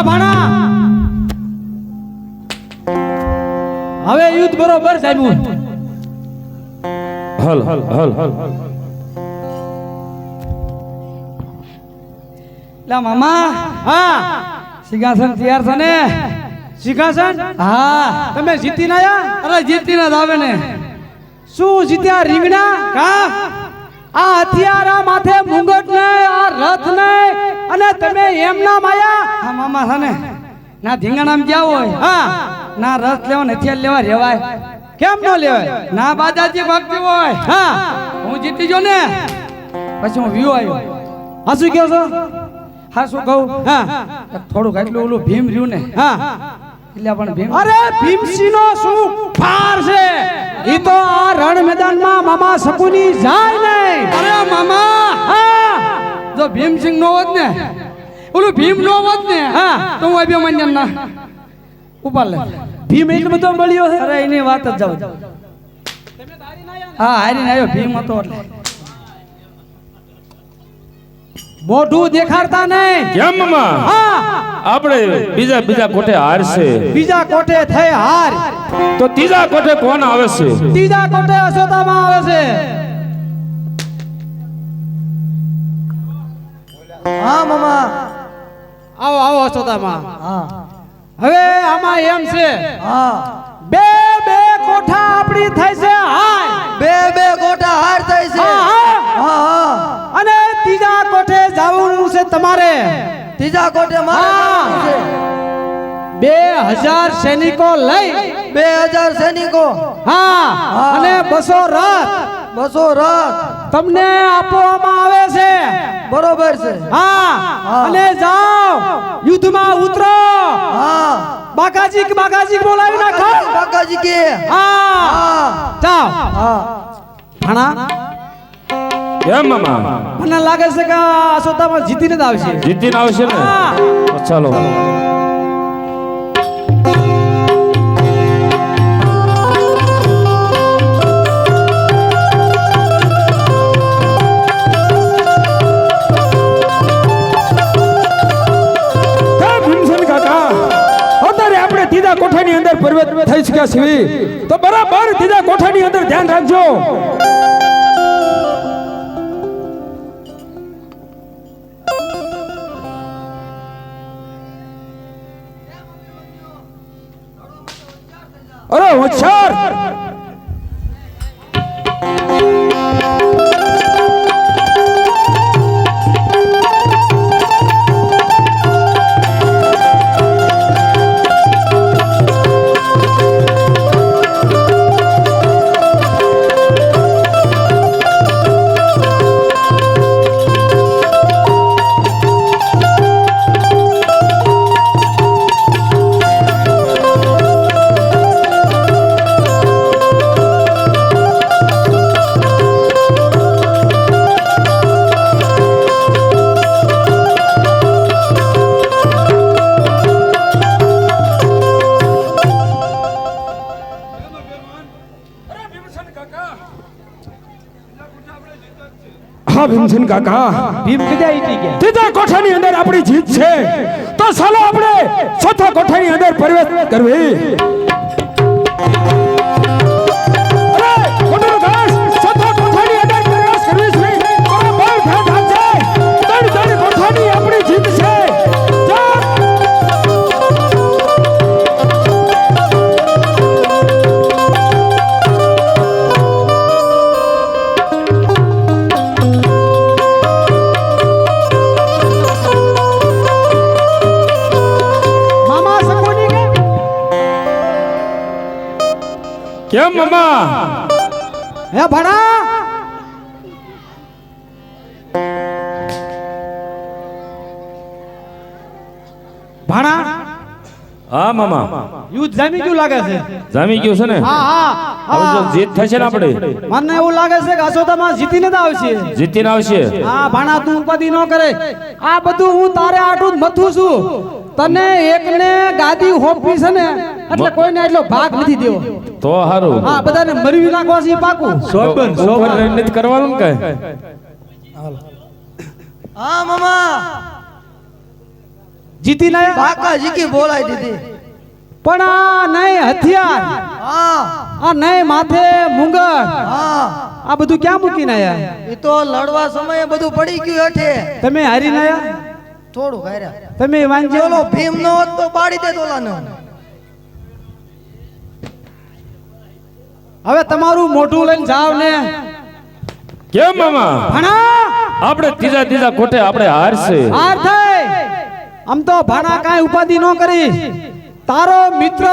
હે ભાણા. હવે યુદ્ધ બરોબર જામ્યું હલ હલ હલ હલ. લા મામા. હા. સિંહાસન તૈયાર છે ને? સિંહાસન? હા. તમે જીતી ના અરે જીતી ના આવે ને. શું જીત્યા રીંગણા? કા આ હથિયારા માથે મુંગટ ને આ રથ ને અને તમે એમ ના માયા? હા મામા છે ના ધીંગાણામ જાવ હોય? હા. ના રસ લેવા ને હથિયાર લેવા રેવાય? કેમ ન લેવાય? ના બાદાજી ભક્તિ હોય? હા. હું જીતી જો ને? પછી હું વ્યૂ આવ્યો. હા શું કહો છો? હા શું કહું? હા. થોડુંક એટલું ઓલું ભીમ રહ્યું ને? હા. એટલે પણ ભીમ અરે ભીમસિંહનો શું ફાર છે? એ તો આ રણ મેદાનમાં મામા શકુની જાય નહીં. અરે મામા! જો ભીમસિંહ નો હોત ને ઓલું ભીમ નો હોત ને હા તો હું અભિમન્યુ ના. ઉપર લે. ભીમ એટલો બધો મળ્યો છે. અરે એની વાત જ જાવ. હા હારીને આવ્યો ભીમ હતો એટલે. મોઢું દેખાડતા નહીં. કેમ હા. આપણે બીજા બીજા કોઠે હારશે. બીજા કોઠે થઈ હાર. તો ત્રીજા કોઠે કોણ આવે છે? ત્રીજા કોઠે અશોતામાં આવે છે. મામા. આવો આવો અશોતામાં હા. હવે આમાં એમ છે. હા. બે બે કોઠા આપણી થઈ છે હાર બે બે કોઠા હાર થાય છે. હા, હા. અને ત્રીજા કોઠે જવાનું છે તમારે. ત્રીજા કોઠે મારે છે. બે હજાર સૈનિકો લઈ. બે હજાર સૈનિકો. હા. અને બસો રથ. બસો રથ. તમને આપવામાં બરોબર છે. હા હા. અને જાઓ યુદ્ધમાં ઉતરો. હા. બાકાજી કે બાકાજી બોલાવી નાખો. બાકાજી કે. હા. હા. જાઓ. હા. ભણા. કેમ મામા? મને લાગે છે કે આ અશોતામાં જીતીને જ આવશે. જીતીને આવશે ને? ચાલો. અંદર થઈ શક્યા છીએ. તો બરાબર ત્રીજા કોઠાની અંદર ધ્યાન રાખજો. અરે હોશિયાર! હા ભીમસેન કાકા ભીમ કદા ઈટી ગયા ત્રીજા કોઠાની અંદર આપણી જીત છે. તો ચાલો આપણે ચોથા કોઠાની અંદર પ્રવેશ કરવી. કેમ મામા. હે ભણા? ભણા? હા મામા. યુદ્ધ જામી ગયું લાગે છે. જામી ગયું છે ને? હા હા. હવે જો જીત થશે ને આપણે? મને એવું લાગે છે કે અશોતામાં જીતીને જ આવશે. જીતીને આવશે? હા ભાણા તું ઉપાધિ ન કરે. આ બધું હું તારે આટલું જ મથું છું. તને એકને ગાદી હોપી છે ને? એટલે કોઈને એટલો ભાગ નથી દેવો. તો હારું. હા બધાને મરવી નાખવા છે પાકું સોબન સોબન રણનીતિ કરવાનું ને કઈ? હા મામા. જીતીને આયા બાકા જીકી બોલાઈ દીધી. પણ આ નહીં હથિયાર. હા. આ નહીં માથે મુંગર હા. આ બધું ક્યાં મૂકીને આયા એ તો લડવા સમયે બધું પડી ગયું હેઠે. તમે હારીને આયા થોડું હાર્યા. તમે વાંચો ઓલો ભીમ નો તો પાડી દે ઓલાને. હવે તમારું મોઢું લઈને જાવ ને. કેમ મામા? ભણા? આપણે ત્રીજા ત્રીજા કોઠે આપણે હારશે હાર થઈ. આમ તો ભાણા કાંઈ ઉપાધિ ન કરી. તારો મિત્ર